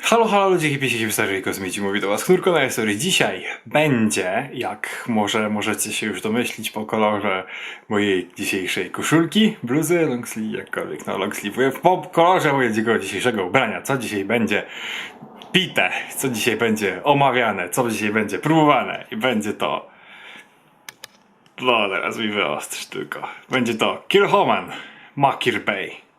Halo, halo ludzie, hipiesi, hipsterzy i kosmici, mówi do was Knurko na historii. Dzisiaj będzie, jak może możecie się już domyślić po kolorze mojej dzisiejszej koszulki, bluzy, longsleeve, jakkolwiek, no longsleeve, po kolorze mojego dzisiejszego ubrania, co dzisiaj będzie pite, co dzisiaj będzie omawiane, co dzisiaj będzie próbowane i będzie to no teraz mi wyostrz tylko. Będzie to Kilhoman, Makir Bay.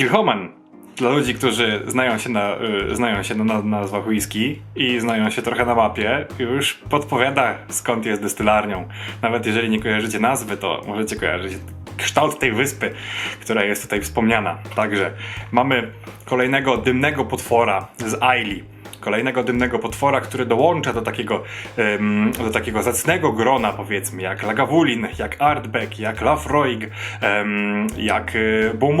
Kilhoman. Dla ludzi, którzy znają się na, y, znają się na, na nazwach whisky i znają się trochę na mapie, już podpowiada skąd jest destylarnią. Nawet jeżeli nie kojarzycie nazwy, to możecie kojarzyć kształt tej wyspy, która jest tutaj wspomniana. Także mamy kolejnego dymnego potwora z Aili. Kolejnego dymnego potwora, który dołącza do takiego, do takiego zacnego grona, powiedzmy, jak Lagavulin, jak Artbeck, jak Lafroig, jak y, Beaumont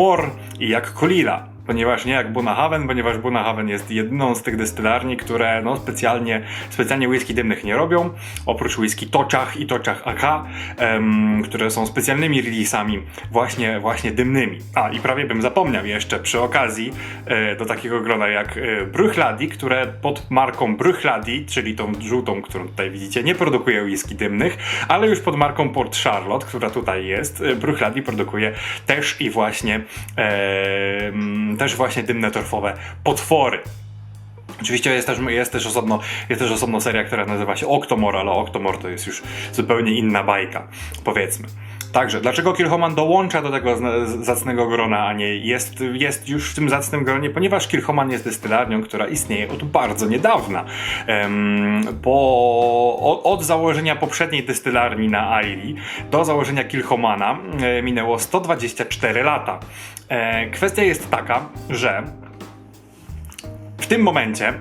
i jak Kolila. Ponieważ nie jak Bunahaven, ponieważ Bunahaven jest jedną z tych destylarni, które no, specjalnie, specjalnie whisky dymnych nie robią. Oprócz whisky Toczach i Toczach AK, em, które są specjalnymi releasami właśnie, właśnie dymnymi. A i prawie bym zapomniał jeszcze przy okazji e, do takiego grona jak e, Bruichladi, które pod marką Bruichladi, czyli tą żółtą, którą tutaj widzicie, nie produkuje whisky dymnych, ale już pod marką Port Charlotte, która tutaj jest, e, Bruichladi produkuje też i właśnie e, też właśnie dymne torfowe potwory. Oczywiście jest też, jest, też osobno, jest też osobno seria, która nazywa się Octomor, ale Octomor to jest już zupełnie inna bajka, powiedzmy. Także, dlaczego Kilhoman dołącza do tego zacnego grona, a nie jest, jest już w tym zacnym gronie? Ponieważ Kilhoman jest destylarnią, która istnieje od bardzo niedawna. Em, po, od, od założenia poprzedniej destylarni na Aili do założenia Kilhomana e, minęło 124 lata. E, kwestia jest taka, że w tym momencie,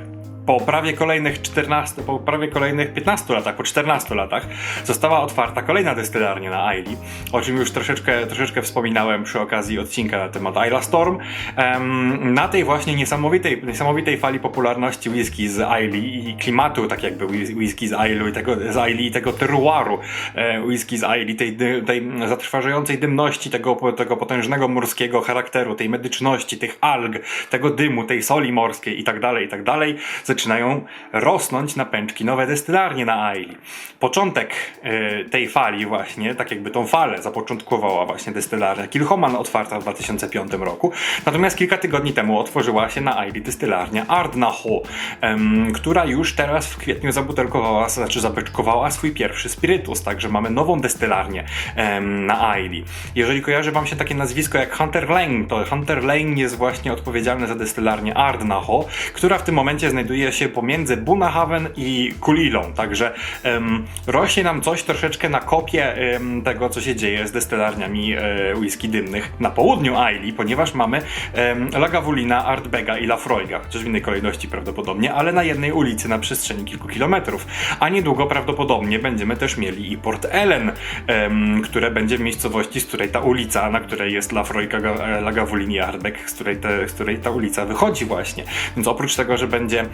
po prawie kolejnych 14, po prawie kolejnych 15 latach, po 14 latach, została otwarta kolejna destylarnia na Aili, o czym już troszeczkę, troszeczkę wspominałem przy okazji odcinka na temat Isla Storm. Em, na tej właśnie niesamowitej, niesamowitej fali popularności whisky z Aili i klimatu, tak jakby whis- whisky z Ailu i tego, z Aili i tego terroiru e, whisky z Aili, tej, tej zatrważającej dymności, tego, tego potężnego morskiego charakteru, tej medyczności, tych alg, tego dymu, tej soli morskiej i tak dalej, i tak dalej, zaczynają rosnąć na pęczki nowe destylarnie na Aili. Początek e, tej fali właśnie, tak jakby tą falę zapoczątkowała właśnie destylarnia Kilchoman otwarta w 2005 roku, natomiast kilka tygodni temu otworzyła się na Aili destylarnia Ardnacho, em, która już teraz w kwietniu zabutelkowała, znaczy zabeczkowała swój pierwszy spirytus, także mamy nową destylarnię em, na Aili. Jeżeli kojarzy wam się takie nazwisko jak Hunter Lane, to Hunter Lane jest właśnie odpowiedzialny za destylarnię Ardnacho, która w tym momencie znajduje się pomiędzy Bunahaven i Kulilą, także em, rośnie nam coś troszeczkę na kopie em, tego, co się dzieje z destylarniami e, whisky dymnych na południu Aili, ponieważ mamy em, Lagavulina, Artbega i Lafroiga, chociaż w innej kolejności prawdopodobnie, ale na jednej ulicy na przestrzeni kilku kilometrów. A niedługo prawdopodobnie będziemy też mieli i Port Ellen, em, które będzie w miejscowości, z której ta ulica, na której jest Lafroig, e, Lagavulin i Artbeg, z której, te, z której ta ulica wychodzi właśnie. Więc oprócz tego, że będzie,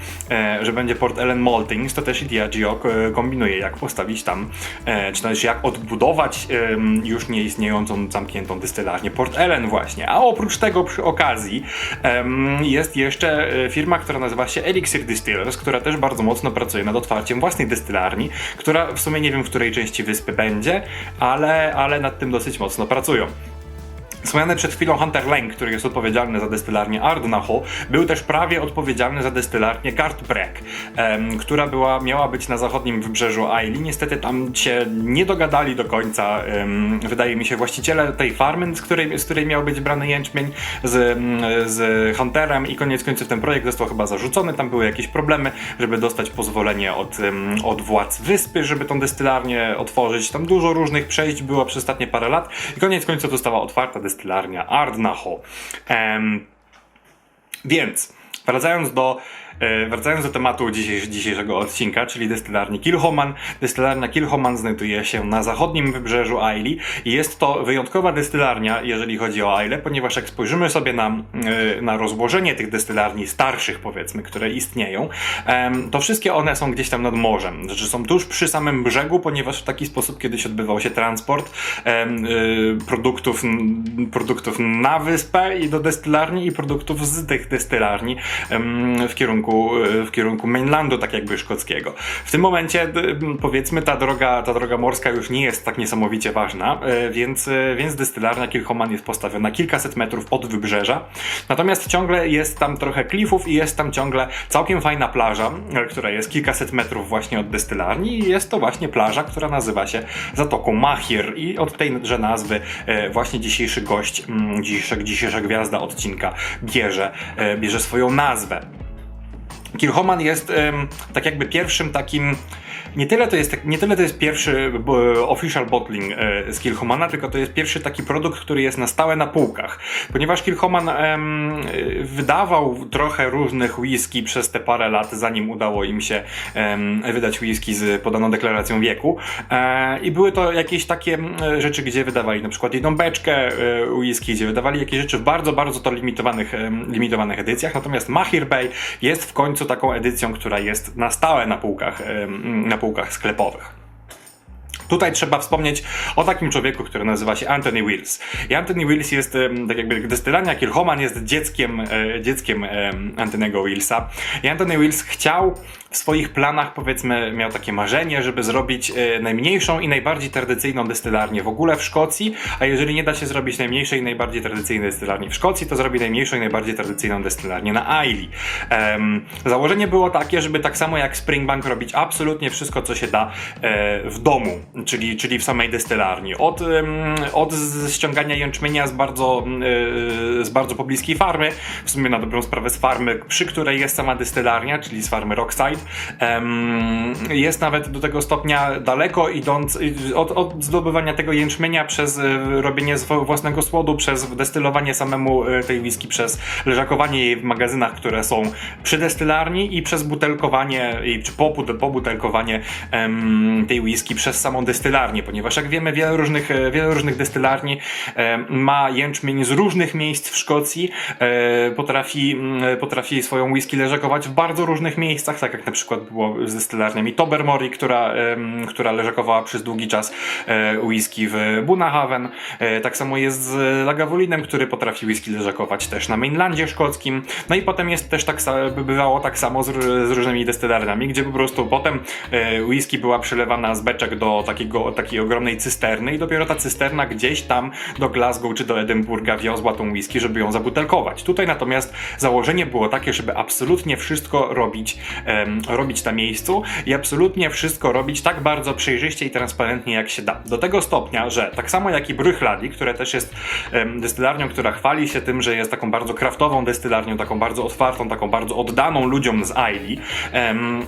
że będzie Port Ellen Maltings, to też Diageo e, kombinuje, jak postawić tam, e, czy też jak odbudować już nieistniejącą, zamkniętą destylarnię Port Ellen właśnie. A oprócz tego przy okazji jest jeszcze e, firma, która nazywa się Elixir Distillers, która też bardzo mocno pracuje nad otwarciem własnej destylarni, która w sumie nie wiem, w której części wyspy będzie, ale, ale nad tym dosyć mocno pracują. Wspomniany przed chwilą Hunter Lang, który jest odpowiedzialny za destylarnię Ardnacho, był też prawie odpowiedzialny za destylarnię Gartbreck, em, która była, miała być na zachodnim wybrzeżu Aili. Niestety tam się nie dogadali do końca, wydaje mi się, właściciele tej farmy, z której, z której miał być brany jęczmień z, z Hunterem i koniec końców ten projekt został chyba zarzucony. Tam były jakieś problemy, żeby dostać pozwolenie od, od władz wyspy, żeby tą destylarnię otworzyć. Tam dużo różnych przejść było przez ostatnie parę lat i koniec końców została otwarta destylarnia Ardnacho. Em, więc, wracając do wracając do tematu dzisiejsz, dzisiejszego odcinka, czyli destylarni Kilchoman. Destylarnia Kilchoman znajduje się na zachodnim wybrzeżu Aili i jest to wyjątkowa destylarnia, jeżeli chodzi o Ailę, ponieważ jak spojrzymy sobie na, e, na rozłożenie tych destylarni starszych, powiedzmy, które istnieją, to wszystkie one są gdzieś tam nad morzem. Znaczy są tuż przy samym brzegu, ponieważ w taki sposób kiedyś odbywał się transport y, produktów, produktów na wyspę i do destylarni i produktów z tych destylarni w kierunku, y, w kierunku mainlandu, tak jakby szkockiego. W tym momencie powiedzmy ta droga, ta droga morska już nie jest tak niesamowicie ważna, e, więc, e, więc destylarnia Kilchoman jest postawiona kilkaset metrów od wybrzeża. Natomiast ciągle jest tam trochę klifów i jest tam ciągle całkiem fajna plaża, e, która jest kilkaset metrów właśnie od destylarni i jest to właśnie plaża, która nazywa się Zatoką Mahir i od tejże nazwy e, właśnie dzisiejszy gość, dzisiejsza, dzisiejsza gwiazda odcinka bierze, e, bierze swoją nazwę. Kilchoman jest tak jakby pierwszym takim. Nie tyle to jest, tak- nie tyle to jest pierwszy bo, official bottling e, z Kilchomana, tylko to jest pierwszy taki produkt, który jest na stałe na półkach. Ponieważ Kilchoman em, e, wydawał trochę różnych whisky przez te parę lat, zanim udało im się em, wydać whisky z podaną deklaracją wieku. E, I były to jakieś takie rzeczy, gdzie wydawali na przykład jedną beczkę e, whisky, gdzie wydawali jakieś rzeczy w bardzo, bardzo to limitowanych, limitowanych edycjach. Natomiast Mahir Bay jest w końcu taką edycją, która jest na stałe na półkach, na półkach sklepowych. Tutaj trzeba wspomnieć o takim człowieku, który nazywa się Anthony Wills. I Anthony Wills jest, tak jakby destylania Kilchoman jest dzieckiem, e, dzieckiem em, Antonego Willsa. I Anthony Wills chciał w swoich planach, powiedzmy, miał takie marzenie, żeby zrobić e, najmniejszą i najbardziej tradycyjną destylarnię w ogóle w Szkocji, a jeżeli nie da się zrobić najmniejszej i najbardziej tradycyjnej destylarni w Szkocji, to zrobi najmniejszą i najbardziej tradycyjną destylarnię na Aili. Em, założenie było takie, żeby tak samo jak Springbank robić absolutnie wszystko, co się da e, w domu, czyli, czyli w samej destylarni. Od, em, od ściągania jęczmienia z bardzo, e, z bardzo pobliskiej farmy, w sumie na dobrą sprawę z farmy, przy której jest sama destylarnia, czyli z farmy Rockside. Jest nawet do tego stopnia daleko idąc od, od zdobywania tego jęczmienia przez y, robienie własnego słodu, przez destylowanie samemu y, tej whisky, przez leżakowanie jej w magazynach, które są przy destylarni i przez butelkowanie czy po, bute- po butelkowanie em, tej whisky przez samą destylarnię, ponieważ jak wiemy wiele różnych, e, wiele różnych destylarni ma jęczmień z różnych miejsc w Szkocji, e, potrafi, potrafi swoją whisky leżakować w bardzo różnych miejscach, tak jak na przykład było z destylarniami Tobermory, która, która leżakowała przez długi czas e, whisky w Bunahaven. E, tak samo jest z Lagavulinem, który potrafi whisky leżakować też na mainlandzie szkockim. No i potem jest też tak sa- by bywało tak samo z, z różnymi destylarniami, gdzie po prostu potem e, whisky była przelewana z beczek do takiego, takiej ogromnej cysterny i dopiero ta cysterna gdzieś tam do Glasgow czy do Edynburga wiozła tą whisky, żeby ją zabutelkować. Tutaj natomiast założenie było takie, żeby absolutnie wszystko robić, robić na miejscu i absolutnie wszystko robić tak bardzo przejrzyście i transparentnie jak się da. Do tego stopnia, że tak samo jak i Brychladi, które też jest destylarnią, która chwali się tym, że jest taką bardzo kraftową destylarnią, taką bardzo otwartą, taką bardzo oddaną ludziom z Aili,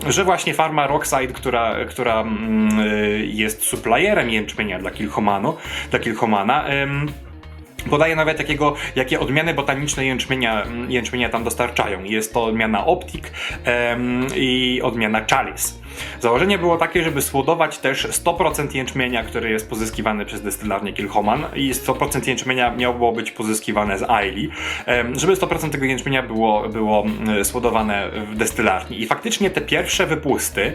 że właśnie farma Rockside, która, która mm, y, jest supplierem jęczmienia dla Kilchomanu, dla Kilchomana, Podaje nawet jakiego, jakie odmiany botaniczne jęczmienia, jęczmienia tam dostarczają. Jest to odmiana Optik em, i odmiana Chalice. Założenie było takie, żeby słodować też 100% jęczmienia, który jest pozyskiwany przez destylarnię Kilchoman i 100% jęczmienia miało być pozyskiwane z Aili, żeby 100% tego jęczmienia było, było mm, słodowane w destylarni. I faktycznie te pierwsze wypusty,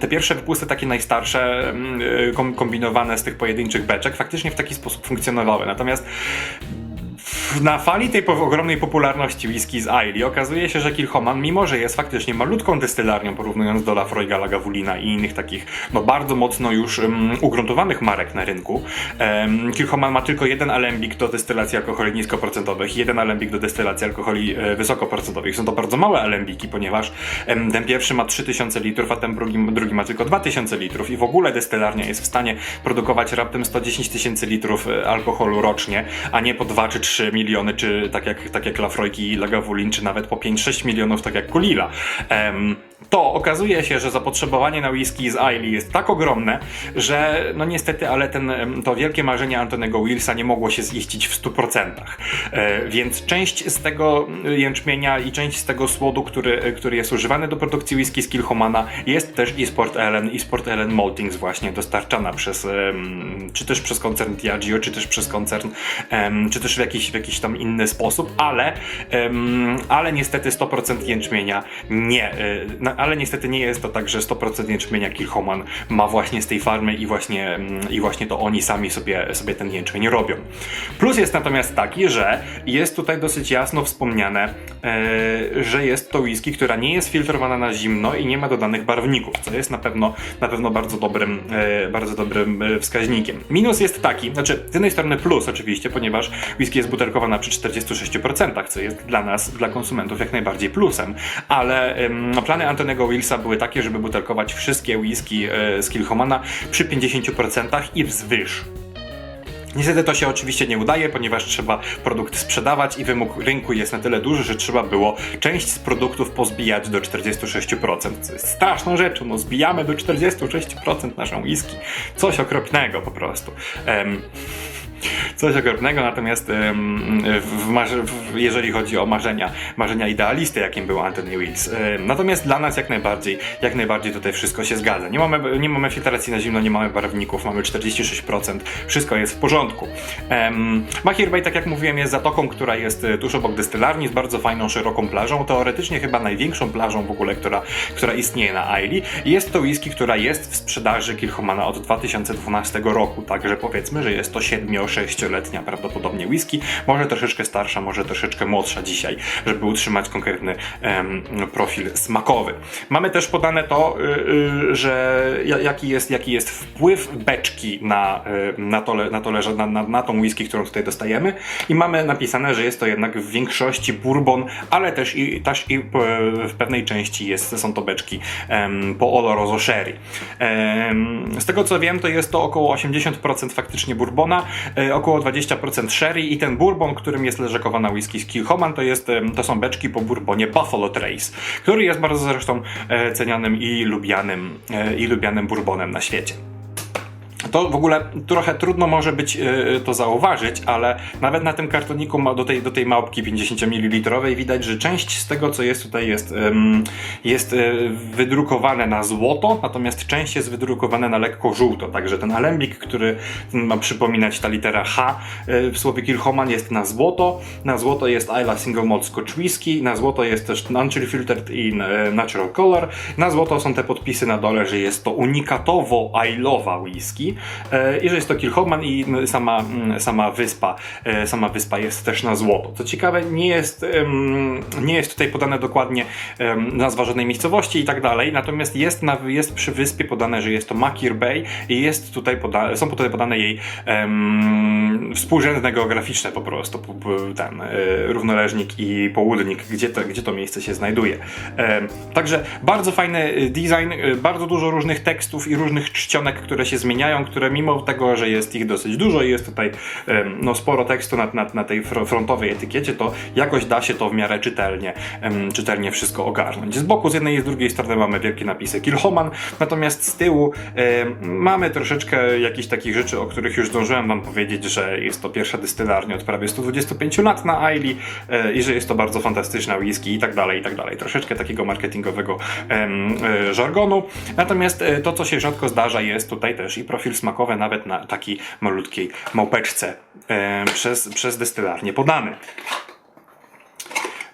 te pierwsze wypusty takie najstarsze, kom- kombinowane z tych pojedynczych beczek, faktycznie w taki sposób funkcjonowały. Natomiast na fali tej ogromnej popularności whisky z Aili okazuje się, że Kilchoman, mimo że jest faktycznie malutką destylarnią porównując do Lafroiga, Lagavulina i innych takich no bardzo mocno już um, ugruntowanych marek na rynku, um, Kilchoman ma tylko jeden alembik do destylacji alkoholi niskoprocentowych i jeden alembik do destylacji alkoholi e, wysokoprocentowych. Są to bardzo małe alembiki, ponieważ em, ten pierwszy ma 3000 litrów, a ten drugi, drugi ma tylko 2000 litrów i w ogóle destylarnia jest w stanie produkować raptem 110 tysięcy litrów e, alkoholu rocznie, a nie po 2 czy 3 miliony, czy tak jak, tak jak Lafroig i Lagavulin, czy nawet po 5-6 milionów, tak jak Kulila. Em, to okazuje się, że zapotrzebowanie na whisky z Ailey jest tak ogromne, że no niestety, ale ten, to wielkie marzenie Antonego Willsa nie mogło się ziścić w 100%. E, więc część z tego jęczmienia i część z tego słodu, który, który jest używany do produkcji whisky z Kilchomana jest też i Sport Ellen i Sport Ellen Maltings właśnie dostarczana przez, czy też przez koncern Diageo, czy też przez koncern, czy też w jakiś, w jakiś tam inny sposób, ale, ale niestety 100% jęczmienia nie, e, no, ale niestety nie jest to tak, że 100% jęczmienia Kilchoman ma właśnie z tej farmy i właśnie, mm, i właśnie to oni sami sobie, sobie ten jęczmień robią. Plus jest natomiast taki, że jest tutaj dosyć jasno wspomniane, e, że jest to whisky, która nie jest filtrowana na zimno i nie ma dodanych barwników, co jest na pewno, na pewno bardzo dobrym, e, bardzo dobrym e, wskaźnikiem. Minus jest taki, znaczy z jednej strony plus oczywiście, ponieważ whisky jest butelkowana przy 46%, co jest dla nas, dla konsumentów jak najbardziej plusem, ale no, plany Antonego Willsa były takie, żeby butelkować wszystkie whisky e, z Kilchomana przy 50% i wzwyż. Niestety to się oczywiście nie udaje, ponieważ trzeba produkt sprzedawać i wymóg rynku jest na tyle duży, że trzeba było część z produktów pozbijać do 46%. Co jest straszną rzeczą, no zbijamy do 46% naszą whisky. Coś okropnego po prostu. Em, Coś okropnego, natomiast w, w, jeżeli chodzi o marzenia, marzenia idealisty, jakim był Anthony Wills. Em, Natomiast dla nas jak najbardziej, jak najbardziej tutaj wszystko się zgadza. Nie mamy, nie mamy filtracji na zimno, nie mamy barwników, mamy 46%, wszystko jest w porządku. Mahir Bay, tak jak mówiłem, jest zatoką, która jest tuż obok destylarni, z bardzo fajną, szeroką plażą, teoretycznie chyba największą plażą w ogóle, która, która istnieje na Ailey. Jest to whisky, która jest w sprzedaży Kilchomana od 2012 roku, także powiedzmy, że jest to 7-6-letnia prawdopodobnie whisky, może troszeczkę starsza, może troszeczkę młodsza dzisiaj, żeby utrzymać konkretny em, profil smakowy. Mamy też podane to, y, y, że ja- jaki jest, jaki jest wpływ beczki na, y, na, to, le- na, to leże, na, na, na tą whisky, którą tutaj dostajemy i mamy napisane, że jest to jednak w większości bourbon, ale też i, też i p- w pewnej części jest, są to beczki em, po Oloroso Sherry. Em, z tego co wiem, to jest to około 80% faktycznie bourbona, e, około 20% sherry i ten bourbon, którym jest leżakowana whisky z Kilchoman, to, jest, to są beczki po bourbonie Buffalo Trace, który jest bardzo zresztą e, cenianym i lubianym, e, i lubianym bourbonem na świecie. To w ogóle trochę trudno może być e, to zauważyć, ale nawet na tym kartoniku ma- do tej, do tej małpki 50 ml widać, że część z tego, co jest tutaj, jest, jest e, wydrukowane na złoto, natomiast część jest wydrukowane na lekko żółto. Także ten alembik, który ma przypominać ta litera H e, w słowie Kilchoman jest na złoto. Na złoto jest Isla Single Malt Scotch Whisky, na złoto jest też Natural Filtered in e, Natural Color. Na złoto są te podpisy na dole, że jest to unikatowo Islowa whisky i że jest to Kilchoman i sama, m, sama wyspa, e, sama wyspa jest też na złoto. Co ciekawe, nie jest, nie jest tutaj podane dokładnie nazwa żadnej miejscowości i tak dalej, natomiast jest, na, jest przy wyspie podane, że jest to Makir Bay i jest tutaj są tutaj podane jej em, współrzędne geograficzne po prostu, ten e, równoleżnik i południk, gdzie to, gdzie to miejsce się znajduje. Także bardzo fajny e, design, e, bardzo dużo różnych tekstów i różnych czcionek, które się zmieniają, które mimo tego, że jest ich dosyć dużo i jest tutaj no, sporo tekstu na, na, na tej fro- frontowej etykiecie, to jakoś da się to w miarę czytelnie, czytelnie wszystko ogarnąć. Z boku, z jednej i z drugiej strony mamy wielkie napisy Kilhoman, natomiast z tyłu mamy troszeczkę jakichś takich rzeczy, o których już zdążyłem wam powiedzieć, że jest to pierwsza dystylarnia od prawie 125 lat na Ailey e, i że jest to bardzo fantastyczna whisky i tak dalej, i tak dalej. Troszeczkę takiego marketingowego e, żargonu. Natomiast e, to, co się rzadko zdarza, jest tutaj też i profil smakowy, nawet na takiej malutkiej małpeczce przez, przez dystylarnię podany.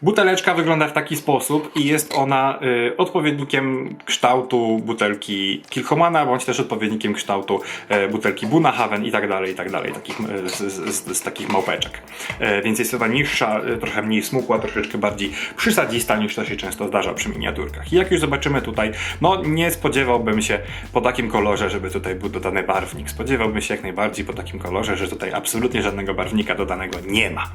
Buteleczka wygląda w taki sposób i jest ona y, odpowiednikiem kształtu butelki Kilchomana, bądź też odpowiednikiem kształtu e, butelki Bunahaven i tak dalej, i tak dalej, takich, e, z, z, z, takich małpeczek. E, więc jest ona niższa, e, trochę mniej smukła, troszeczkę bardziej przysadzista niż to się często zdarza przy miniaturkach. I jak już zobaczymy tutaj, no nie spodziewałbym się po takim kolorze, żeby tutaj był dodany barwnik. Spodziewałbym się jak najbardziej po takim kolorze, że tutaj absolutnie żadnego barwnika dodanego nie ma.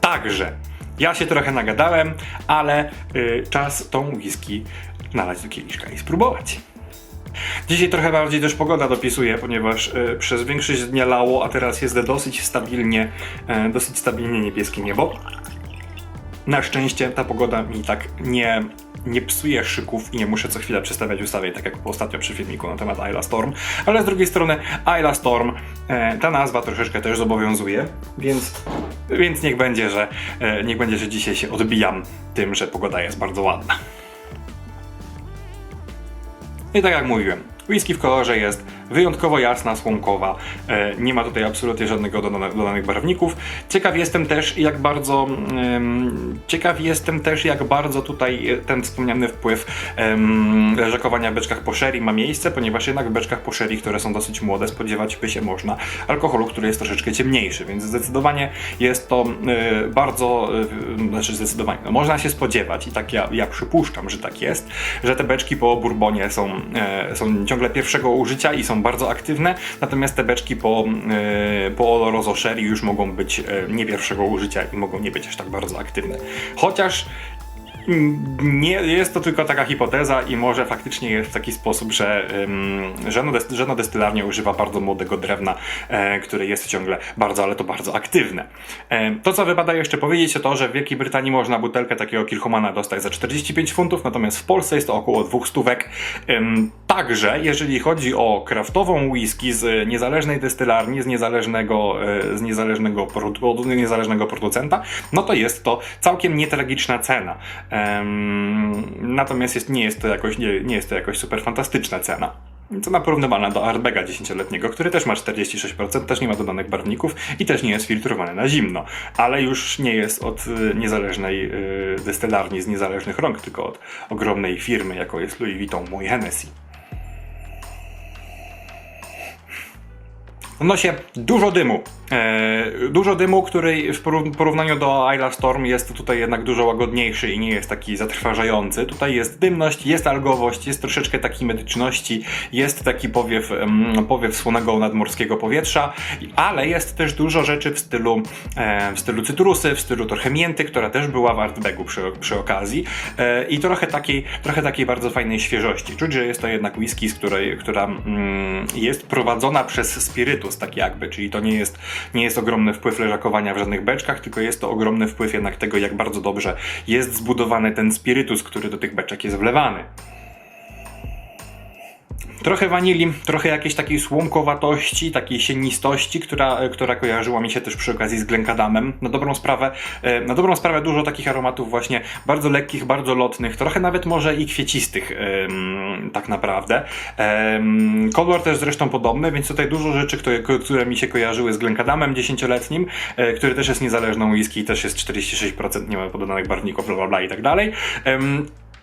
Także ja się trochę nagadałem, ale y, czas tą whisky nalać do kieliszka i spróbować. Dzisiaj trochę bardziej też pogoda dopisuje, ponieważ y, przez większość dnia lało, a teraz jest dosyć stabilnie, y, dosyć stabilnie niebieskie niebo. Na szczęście ta pogoda mi tak nie, nie psuję szyków i nie muszę co chwilę przestawiać ustawień, tak jak ostatnio przy filmiku na temat Isla Storm. Ale z drugiej strony Isla Storm, e, ta nazwa troszeczkę też zobowiązuje, więc, więc niech będzie, że e, niech będzie, że dzisiaj się odbijam tym, że pogoda jest bardzo ładna. I tak jak mówiłem, whisky w kolorze jest wyjątkowo jasna, słomkowa. E, nie ma tutaj absolutnie żadnego dodanych barwników. Ciekaw jestem też, jak bardzo ciekaw jestem też, jak bardzo tutaj e, ten wspomniany wpływ leżakowania w beczkach po sherry ma miejsce, ponieważ jednak w beczkach po sherry, które są dosyć młode, spodziewać by się można alkoholu, który jest troszeczkę ciemniejszy, więc zdecydowanie jest to e, bardzo, znaczy zdecydowanie, no, można się spodziewać i tak ja, ja przypuszczam, że tak jest, że te beczki po bourbonie są, są ciągle pierwszego użycia i są bardzo aktywne, natomiast te beczki po, e, po Sherry już mogą być e, nie pierwszego użycia i mogą nie być aż tak bardzo aktywne. Chociaż nie jest to tylko taka hipoteza i może faktycznie jest w taki sposób, że des, żadna destylarnia używa bardzo młodego drewna, e, które jest ciągle bardzo, ale to bardzo aktywne. E, to, co wypada jeszcze powiedzieć, to to, że w Wielkiej Brytanii można butelkę takiego Kilchomana dostać za 45 funtów, natomiast w Polsce jest to około 200 stówek. Ym, Także, jeżeli chodzi o kraftową whisky z niezależnej destylarni, z niezależnego, e, z niezależnego, produ- niezależnego producenta, no to jest to całkiem nietragiczna cena. Natomiast jest, nie, jest to jakoś, nie, nie jest to jakoś super fantastyczna cena. Cena porównywana do Artbega 10-letniego, który też ma 46%, też nie ma dodanych barwników i też nie jest filtrowany na zimno, ale już nie jest od y, niezależnej y, destylarni z niezależnych rąk, tylko od ogromnej firmy, jaką jest Louis Vuitton Mój Hennessy. Wnosi dużo dymu. E, dużo dymu, który w porów- porównaniu do Isla Storm jest tutaj jednak dużo łagodniejszy i nie jest taki zatrważający. Tutaj jest dymność, jest algowość, jest troszeczkę takiej medyczności, jest taki powiew, em, powiew słonego nadmorskiego powietrza, ale jest też dużo rzeczy w stylu, e, w stylu cytrusy, w stylu trochę mięty, która też była w Artbegu przy, przy okazji e, i trochę takiej, trochę takiej bardzo fajnej świeżości. Czuć, że jest to jednak whisky, z której, która mm, jest prowadzona przez spirytus, tak jakby, czyli to nie jest, nie jest ogromny wpływ leżakowania w żadnych beczkach, tylko jest to ogromny wpływ jednak tego, jak bardzo dobrze jest zbudowany ten spirytus, który do tych beczek jest wlewany. Trochę wanilii, trochę jakiejś takiej słomkowatości, takiej sienistości, która, e, która kojarzyła mi się też przy okazji z Glenkadamem. Na dobrą sprawę, e, na dobrą sprawę dużo takich aromatów właśnie bardzo lekkich, bardzo lotnych, trochę nawet może i kwiecistych tak naprawdę. Kolor też zresztą podobny, więc tutaj dużo rzeczy, które, które mi się kojarzyły z Glenkadamem dziesięcioletnim, e, który też jest niezależną whisky i też jest 46%, nie ma podanych barwników, bla bla bla i tak dalej.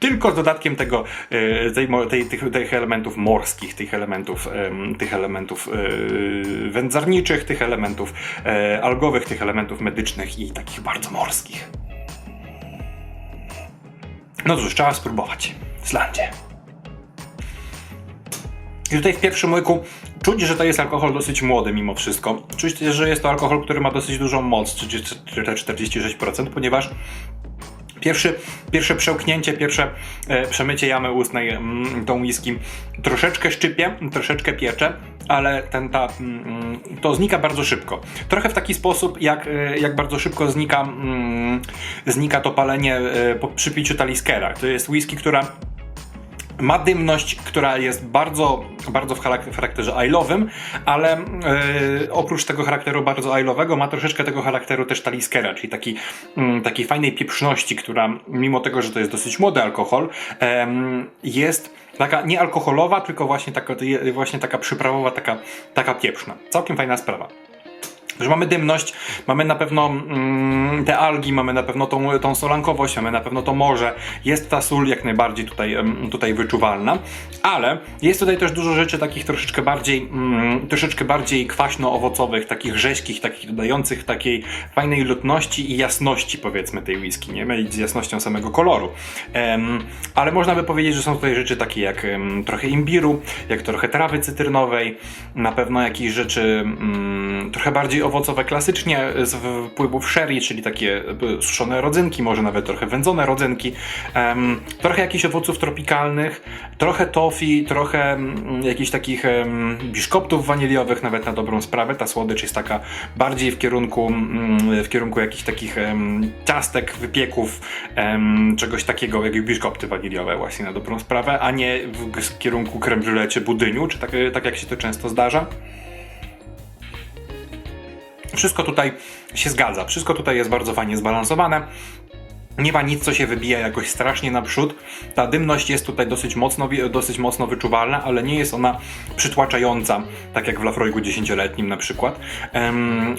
Tylko z dodatkiem tego, e, tej, tej, tych, tych elementów morskich, tych elementów, em, tych elementów e, wędzarniczych, tych elementów e, algowych, tych elementów medycznych i takich bardzo morskich. No cóż, trzeba spróbować. Slandzie. I tutaj w pierwszym łyku czuć, że to jest alkohol dosyć młody mimo wszystko. Czuć że jest to alkohol, który ma dosyć dużą moc, 30, te 46%, ponieważ Pierwszy, pierwsze przełknięcie, pierwsze e, przemycie jamy ustnej mm, tą whisky troszeczkę szczypie, troszeczkę piecze, ale ten, ta, mm, to znika bardzo szybko. Trochę w taki sposób, jak, e, jak bardzo szybko znika, mm, znika to palenie e, po przypiciu taliskera. To jest whisky, która ma dymność, która jest bardzo, bardzo w charak- w charakterze ailowym, ale yy, oprócz tego charakteru bardzo ailowego ma troszeczkę tego charakteru też taliskera, czyli taki, mm, takiej fajnej pieprzności, która mimo tego, że to jest dosyć młody alkohol, em, jest taka nie alkoholowa, tylko właśnie taka, właśnie taka przyprawowa, taka, taka pieprzna. Całkiem fajna sprawa że mamy dymność, mamy na pewno mm, te algi, mamy na pewno tą, tą solankowość, mamy na pewno to morze. Jest ta sól jak najbardziej tutaj, tutaj wyczuwalna, ale jest tutaj też dużo rzeczy takich troszeczkę bardziej, mm, troszeczkę bardziej kwaśno-owocowych, takich rzeźkich, takich dodających takiej fajnej lotności i jasności powiedzmy tej whisky, nie mylić z jasnością samego koloru. Em, ale można by powiedzieć, że są tutaj rzeczy takie jak em, trochę imbiru, jak trochę trawy cytrynowej, na pewno jakieś rzeczy mm, trochę bardziej owocowe klasycznie z wpływów sherry, czyli takie e, suszone rodzynki, może nawet trochę wędzone rodzynki, trochę jakichś owoców tropikalnych, trochę tofi, trochę mm, jakichś takich biszkoptów waniliowych, nawet na dobrą sprawę. Ta słodycz jest taka bardziej w kierunku, mm, w kierunku jakichś takich ciastek, wypieków, czegoś takiego jak biszkopty waniliowe właśnie na dobrą sprawę, a nie w, kierunku brulee czy budyniu, czy tak, tak jak się to często zdarza. Wszystko tutaj się zgadza, wszystko tutaj jest bardzo fajnie zbalansowane. Nie ma nic, co się wybija jakoś strasznie naprzód. Ta dymność jest tutaj dosyć mocno, dosyć mocno wyczuwalna, ale nie jest ona przytłaczająca, tak jak w Lafroigu 10-letnim na przykład.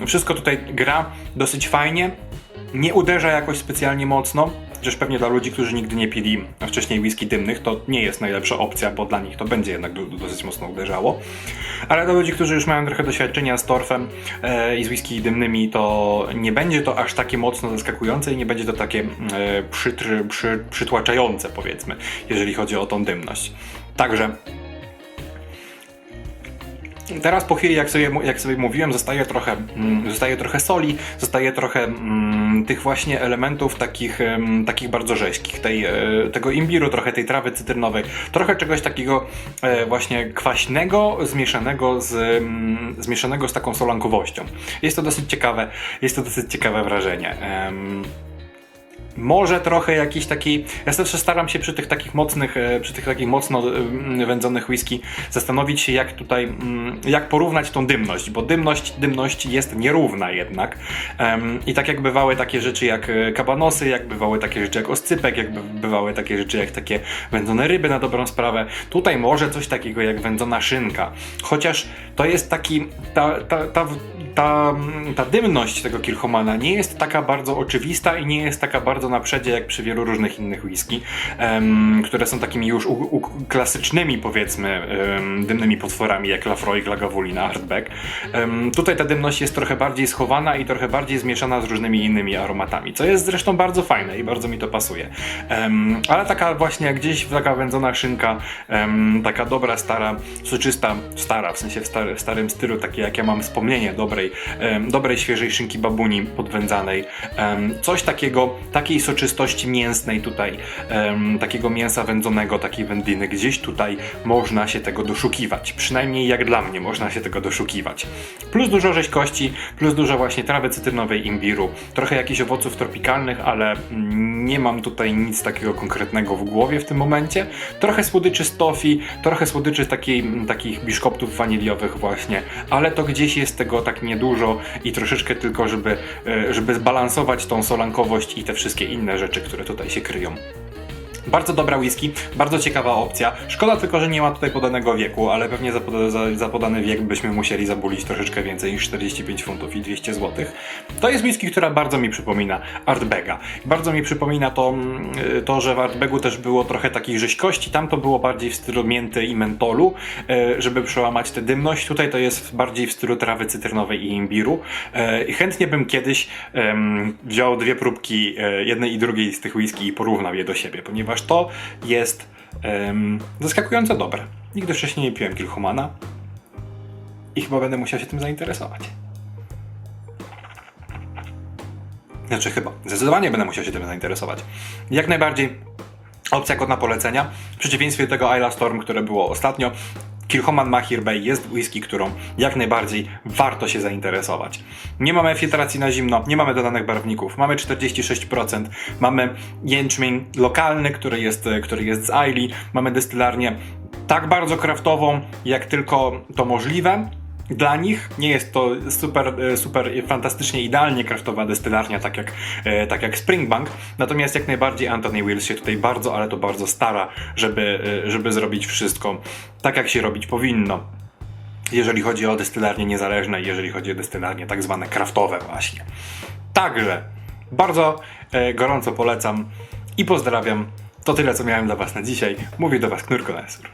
Wszystko tutaj gra dosyć fajnie, nie uderza jakoś specjalnie mocno, chociaż pewnie dla ludzi, którzy nigdy nie pili wcześniej whisky dymnych, to nie jest najlepsza opcja, bo dla nich to będzie jednak do, dosyć mocno uderzało. Ale dla ludzi, którzy już mają trochę doświadczenia z torfem e, i z whisky dymnymi, to nie będzie to aż takie mocno zaskakujące i nie będzie to takie e, przytry, przy, przytłaczające, powiedzmy, jeżeli chodzi o tą dymność. Także Teraz po chwili, jak sobie, jak sobie mówiłem, zostaje trochę, mm, zostaje trochę soli, zostaje trochę mm, tych właśnie elementów takich, em, takich bardzo rzeźkich, tej, e, tego imbiru, trochę tej trawy cytrynowej, trochę czegoś takiego e, właśnie kwaśnego, zmieszanego z, mm, zmieszanego z taką solankowością. Jest to dosyć ciekawe, jest to dosyć ciekawe wrażenie. Em, może trochę jakiś taki. Ja zawsze staram się przy tych takich mocnych, e, przy tych takich mocno mm, wędzonych whisky zastanowić się, jak tutaj, mm, jak porównać tą dymność, bo dymność, dymność jest nierówna jednak. I tak jak bywały takie rzeczy jak e, kabanosy, jak bywały takie rzeczy jak oscypek, jak by- bywały takie rzeczy jak takie wędzone ryby na dobrą sprawę, tutaj może coś takiego jak wędzona szynka. Chociaż to jest taki, ta, ta, ta, ta, ta dymność tego Kilchomana nie jest taka bardzo oczywista i nie jest taka bardzo na przedzie jak przy wielu różnych innych whisky, em, które są takimi już u, u, klasycznymi powiedzmy em, dymnymi potworami jak Lafroig, Lagavulin, Artbeck. Em, tutaj ta dymność jest trochę bardziej schowana i trochę bardziej zmieszana z różnymi innymi aromatami, co jest zresztą bardzo fajne i bardzo mi to pasuje. Ale taka właśnie gdzieś taka wędzona szynka, taka dobra, stara, soczysta, stara, w sensie w, stary, w starym stylu, takie jak ja mam wspomnienie dobrej, dobrej świeżej szynki babuni podwędzanej. Coś takiego, takiej soczystości mięsnej tutaj, takiego mięsa wędzonego, takiej wędliny, gdzieś tutaj można się tego doszukiwać. Przynajmniej jak dla mnie można się tego doszukiwać. Plus dużo rzeźkości, plus dużo właśnie trawy cytrynowej, imbiru, trochę jakichś owoców tropikalnych, ale nie mam tutaj nic takiego konkretnego w głowie w tym momencie. Trochę słodyczy z tofi, trochę słodyczy takiej, takich biszkoptów waniliowych właśnie, ale to gdzieś jest tego tak niedużo i troszeczkę tylko, żeby, e, żeby zbalansować tą solankowość i te wszystkie inne rzeczy, które tutaj się kryją. Bardzo dobra whisky, bardzo ciekawa opcja. Szkoda tylko, że nie ma tutaj podanego wieku, ale pewnie za, za, za podany wiek byśmy musieli zabulić troszeczkę więcej niż 45 funtów i 200 zł. To jest whisky, która bardzo mi przypomina Artbega. Bardzo mi przypomina to, mm, to, że w Artbegu też było trochę takiej rzeźkości. Tam to było bardziej w stylu mięty i mentolu, e, żeby przełamać tę dymność. Tutaj to jest bardziej w stylu trawy cytrynowej i imbiru. I chętnie bym kiedyś wziął dwie próbki jednej i drugiej z tych whisky i porównał je do siebie, ponieważ to jest em, zaskakująco dobre. Nigdy wcześniej nie piłem Kilchomana i chyba będę musiał się tym zainteresować. Znaczy chyba, zdecydowanie będę musiał się tym zainteresować. Jak najbardziej opcja godna polecenia. W przeciwieństwie do tego Isla Storm, które było ostatnio, Kilchoman Mahir Bay jest whisky, którą jak najbardziej warto się zainteresować. Nie mamy filtracji na zimno, nie mamy dodanych barwników, mamy 46%, mamy jęczmień lokalny, który jest, który jest z Aili, mamy destylarnię tak bardzo kraftową, jak tylko to możliwe, dla nich nie jest to super, e, super fantastycznie idealnie kraftowa destylarnia, tak jak, e, tak jak Springbank. Natomiast jak najbardziej Anthony Wills się tutaj bardzo, ale to bardzo stara, żeby, e, żeby zrobić wszystko tak, jak się robić powinno. Jeżeli chodzi o destylarnie niezależne, jeżeli chodzi o destylarnie tak zwane kraftowe właśnie. Także bardzo e, gorąco polecam i pozdrawiam. To tyle, co miałem dla Was na dzisiaj. Mówi do Was Knur Konesur.